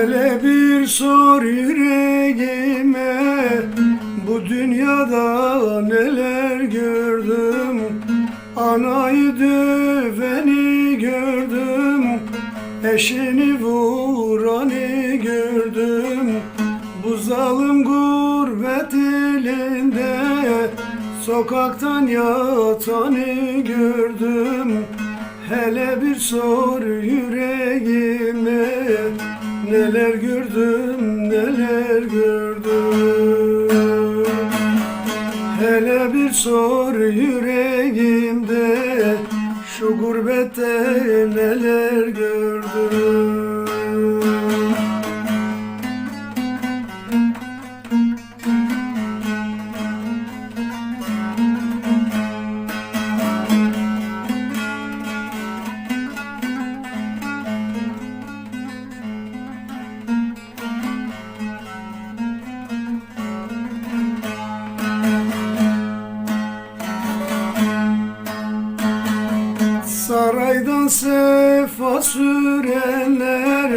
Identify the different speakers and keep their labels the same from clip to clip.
Speaker 1: Hele bir sor yüreğime Bu dünyada neler gördüm? Anayı döveni gördüm Eşini vuranı gördüm. Bu zalim gurbet elinde Sokaktan yatanı gördüm. Hele bir sor yüreğime Neler gördüm neler gördüm. Hele bir sor yüreğimde Şu gurbette neler gördüm Saraydan sefa sürenler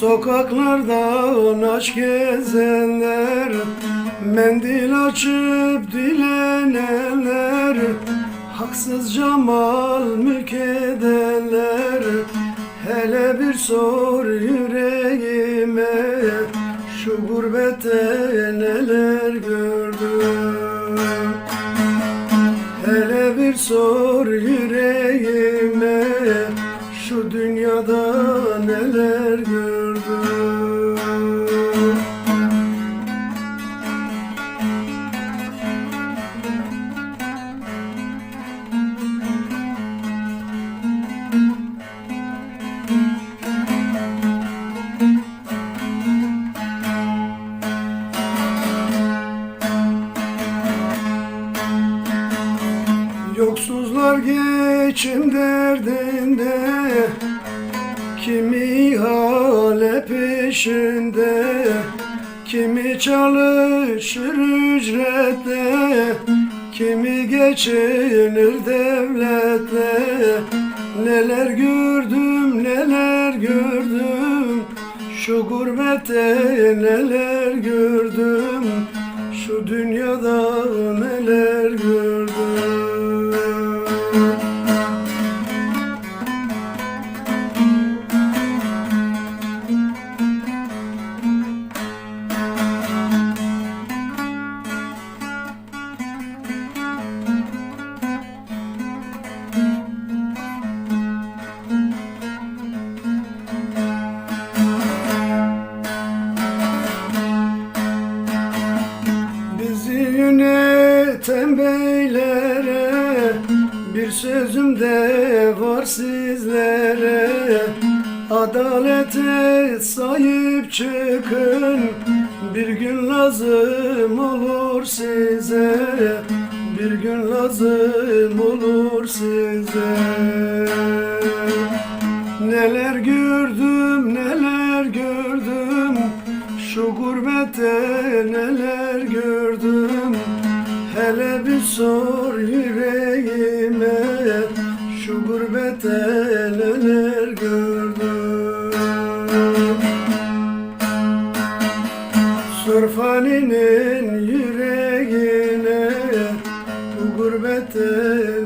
Speaker 1: Sokaklardan aç gezenler Mendil açıp dilenenler Haksızca mal mülk edenler Hele bir sor yüreğime Şu gurbette neler gördüm? Hele bir sor yüreğime neler gördüm. Yoksuzlar geçim derdinde Kimi hale peşinde Kimi çalışır ücretle Kimi geçinir devletle Neler gördüm neler gördüm Şu gurbette neler gördüm. Şu dünyada beylere Bir sözüm de var sizlere. Adalete sahip çıkın Bir gün lazım olur size. Bir gün lazım olur size. Neler gördüm neler gördüm Şu gurbette neler gördüm Hele bir sor yüreğime Şu gurbete neler gördüm. Sor faninin yüreğine Bu gurbete